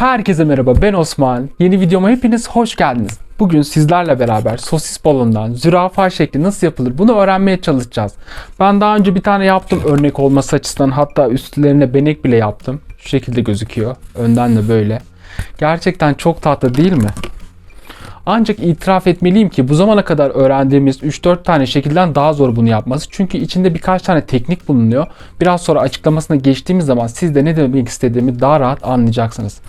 Herkese merhaba ben Osman. Yeni videoma hepiniz hoş geldiniz. Bugün sizlerle beraber sosis balondan zürafa şekli nasıl yapılır bunu öğrenmeye çalışacağız. Ben daha önce bir tane yaptım örnek olması açısından hatta üstlerine benek bile yaptım. Şu şekilde gözüküyor. Önden de böyle. Gerçekten çok tatlı değil mi? Ancak itiraf etmeliyim ki bu zamana kadar öğrendiğimiz 3-4 tane şekilden daha zor bunu yapması. Çünkü içinde birkaç tane teknik bulunuyor. Biraz sonra açıklamasına geçtiğimiz zaman siz de ne demek istediğimi daha rahat anlayacaksınız.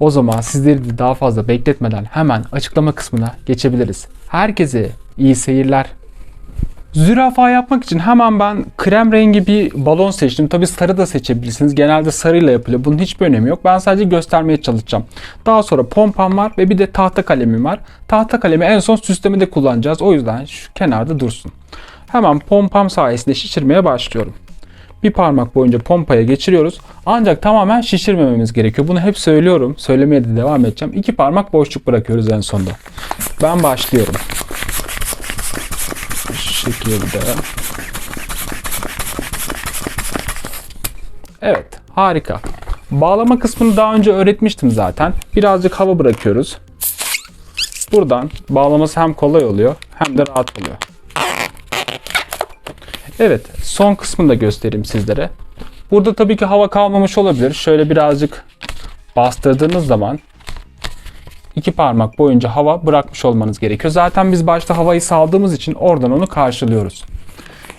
O zaman sizleri de daha fazla bekletmeden hemen açıklama kısmına geçebiliriz. Herkese iyi seyirler. Zürafa yapmak için hemen ben krem rengi bir balon seçtim. Tabi sarı da seçebilirsiniz. Genelde sarıyla yapılıyor. Bunun hiçbir önemi yok. Ben sadece göstermeye çalışacağım. Daha sonra pompam var ve bir de tahta kalemim var. Tahta kalemi en son süslemede kullanacağız. O yüzden şu kenarda dursun. Hemen pompam sayesinde şişirmeye başlıyorum. Bir parmak boyunca pompaya geçiriyoruz. Ancak tamamen şişirmememiz gerekiyor. Bunu hep söylüyorum. Söylemeye de devam edeceğim. İki parmak boşluk bırakıyoruz en sonda. Ben başlıyorum şekilde. Evet, harika. Bağlama kısmını daha önce öğretmiştim zaten. Birazcık hava bırakıyoruz. Buradan bağlaması hem kolay oluyor hem de rahat oluyor. Evet, son kısmını da göstereyim sizlere. Burada tabii ki hava kalmamış olabilir. Şöyle birazcık bastırdığınız zaman iki parmak boyunca hava bırakmış olmanız gerekiyor. Zaten biz başta havayı saldığımız için oradan onu karşılıyoruz.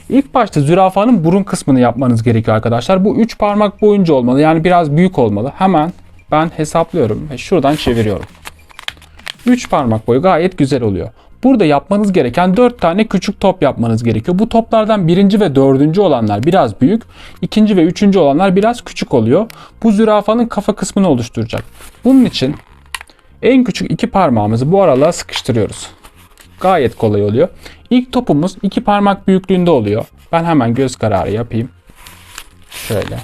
İlk başta zürafanın burun kısmını yapmanız gerekiyor arkadaşlar. Bu 3 parmak boyunca olmalı. Yani biraz büyük olmalı. Hemen ben hesaplıyorum ve şuradan çeviriyorum. 3 parmak boyu gayet güzel oluyor. Burada yapmanız gereken 4 tane küçük top yapmanız gerekiyor. Bu toplardan birinci ve dördüncü olanlar biraz büyük. ikinci ve üçüncü olanlar biraz küçük oluyor. Bu zürafanın kafa kısmını oluşturacak. Bunun için en küçük iki parmağımızı bu aralığa sıkıştırıyoruz. Gayet kolay oluyor. İlk topumuz iki parmak büyüklüğünde oluyor. Ben hemen göz kararı yapayım. Şöyle.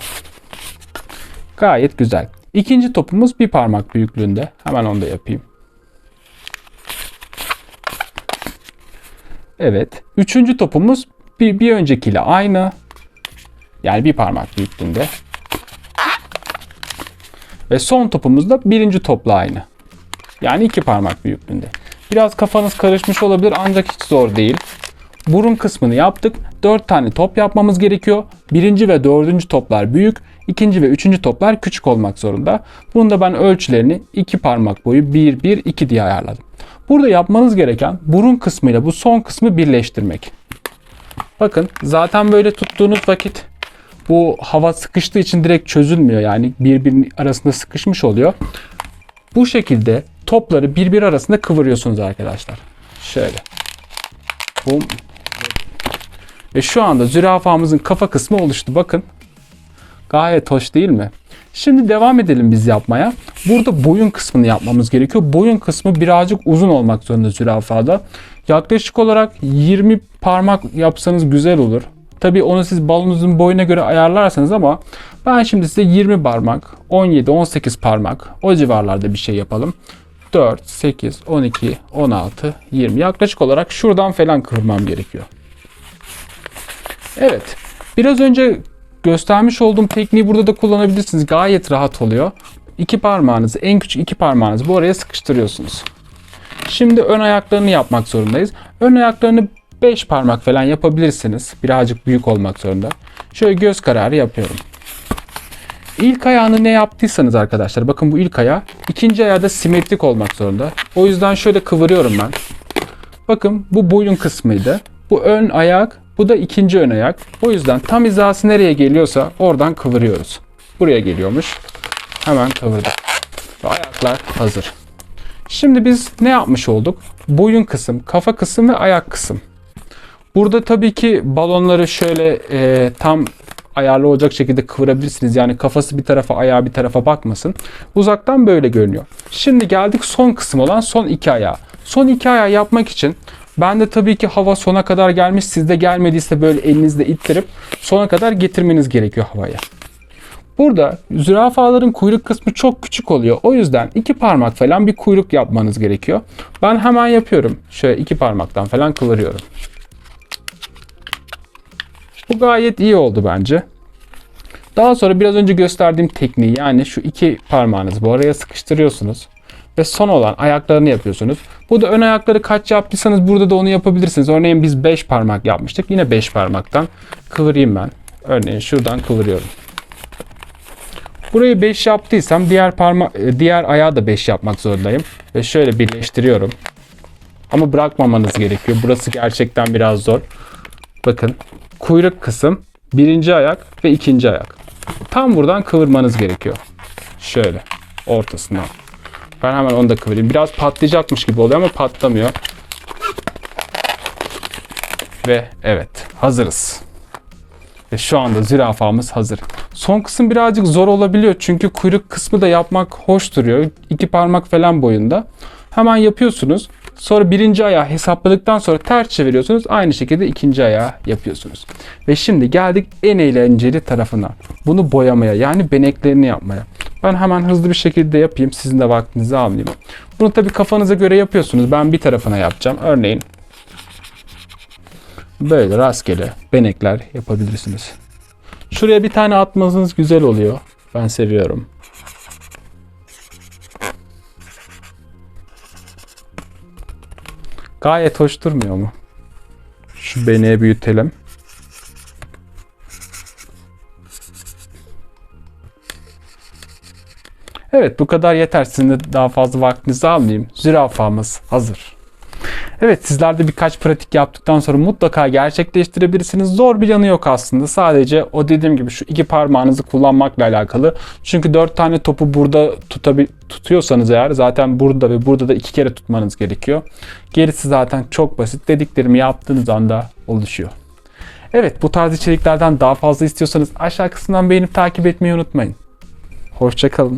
Gayet güzel. İkinci topumuz bir parmak büyüklüğünde. Hemen onu da yapayım. Evet. Üçüncü topumuz bir, bir öncekiyle aynı. Yani bir parmak büyüklüğünde. Ve son topumuz da birinci topla aynı. Yani iki parmak büyüklüğünde. Biraz kafanız karışmış olabilir ancak hiç zor değil. Burun kısmını yaptık. 4 tane top yapmamız gerekiyor. Birinci ve dördüncü toplar büyük. ikinci ve üçüncü toplar küçük olmak zorunda. Bunun da ben ölçülerini iki parmak boyu 1, 1, 2 diye ayarladım. Burada yapmanız gereken burun kısmıyla bu son kısmı birleştirmek. Bakın zaten böyle tuttuğunuz vakit bu hava sıkıştığı için direkt çözülmüyor. Yani birbirinin arasında sıkışmış oluyor. Bu şekilde topları birbir arasında kıvırıyorsunuz arkadaşlar. Şöyle. Bum. Ve şu anda zürafamızın kafa kısmı oluştu. Bakın. Gayet hoş değil mi? Şimdi devam edelim biz yapmaya. Burada boyun kısmını yapmamız gerekiyor. Boyun kısmı birazcık uzun olmak zorunda zürafada. Yaklaşık olarak 20 parmak yapsanız güzel olur. Tabi onu siz balonunuzun boyuna göre ayarlarsanız ama ben şimdi size 20 parmak, 17, 18 parmak o civarlarda bir şey yapalım. 4, 8, 12, 16, 20. Yaklaşık olarak şuradan falan kıvırmam gerekiyor. Evet. Biraz önce göstermiş olduğum tekniği burada da kullanabilirsiniz. Gayet rahat oluyor. İki parmağınızı, en küçük iki parmağınızı bu araya sıkıştırıyorsunuz. Şimdi ön ayaklarını yapmak zorundayız. Ön ayaklarını 5 parmak falan yapabilirsiniz. Birazcık büyük olmak zorunda. Şöyle göz kararı yapıyorum. İlk ayağını ne yaptıysanız arkadaşlar bakın bu ilk ayağı ikinci ayağı da simetrik olmak zorunda. O yüzden şöyle kıvırıyorum ben. Bakın bu boyun kısmıydı. Bu ön ayak bu da ikinci ön ayak. O yüzden tam hizası nereye geliyorsa oradan kıvırıyoruz. Buraya geliyormuş. Hemen kıvırdık. Ve ayaklar hazır. Şimdi biz ne yapmış olduk? Boyun kısım, kafa kısım ve ayak kısım. Burada tabii ki balonları şöyle e, tam ayarlı olacak şekilde kıvırabilirsiniz. Yani kafası bir tarafa ayağı bir tarafa bakmasın. Uzaktan böyle görünüyor. Şimdi geldik son kısım olan son iki ayağı. Son iki ayağı yapmak için ben de tabii ki hava sona kadar gelmiş. Sizde gelmediyse böyle elinizle ittirip sona kadar getirmeniz gerekiyor havaya. Burada zürafaların kuyruk kısmı çok küçük oluyor. O yüzden iki parmak falan bir kuyruk yapmanız gerekiyor. Ben hemen yapıyorum. Şöyle iki parmaktan falan kıvırıyorum. Bu gayet iyi oldu bence. Daha sonra biraz önce gösterdiğim tekniği yani şu iki parmağınızı bu araya sıkıştırıyorsunuz. Ve son olan ayaklarını yapıyorsunuz. Bu da ön ayakları kaç yaptıysanız burada da onu yapabilirsiniz. Örneğin biz 5 parmak yapmıştık. Yine 5 parmaktan kıvırayım ben. Örneğin şuradan kıvırıyorum. Burayı 5 yaptıysam diğer parma e, diğer ayağı da 5 yapmak zorundayım. Ve şöyle birleştiriyorum. Ama bırakmamanız gerekiyor. Burası gerçekten biraz zor. Bakın kuyruk kısım birinci ayak ve ikinci ayak. Tam buradan kıvırmanız gerekiyor. Şöyle ortasından. Ben hemen onu da kıvırayım. Biraz patlayacakmış gibi oluyor ama patlamıyor. Ve evet hazırız. Ve şu anda zürafamız hazır. Son kısım birazcık zor olabiliyor çünkü kuyruk kısmı da yapmak hoş duruyor. İki parmak falan boyunda. Hemen yapıyorsunuz. Sonra birinci ayağı hesapladıktan sonra ters çeviriyorsunuz. Aynı şekilde ikinci ayağı yapıyorsunuz. Ve şimdi geldik en eğlenceli tarafına. Bunu boyamaya yani beneklerini yapmaya. Ben hemen hızlı bir şekilde yapayım. Sizin de vaktinizi almayayım. Bunu tabii kafanıza göre yapıyorsunuz. Ben bir tarafına yapacağım. Örneğin böyle rastgele benekler yapabilirsiniz. Şuraya bir tane atmanız güzel oluyor. Ben seviyorum. Gayet hoş durmuyor mu? Şu beneği büyütelim. Evet bu kadar yeter. Sizin de daha fazla vaktinizi almayayım. Zürafamız hazır. Evet sizler de birkaç pratik yaptıktan sonra mutlaka gerçekleştirebilirsiniz. Zor bir yanı yok aslında. Sadece o dediğim gibi şu iki parmağınızı kullanmakla alakalı. Çünkü dört tane topu burada tutabil tutuyorsanız eğer zaten burada ve burada da iki kere tutmanız gerekiyor. Gerisi zaten çok basit. Dediklerimi yaptığınız anda oluşuyor. Evet bu tarz içeriklerden daha fazla istiyorsanız aşağı kısımdan beğenip takip etmeyi unutmayın. Hoşçakalın.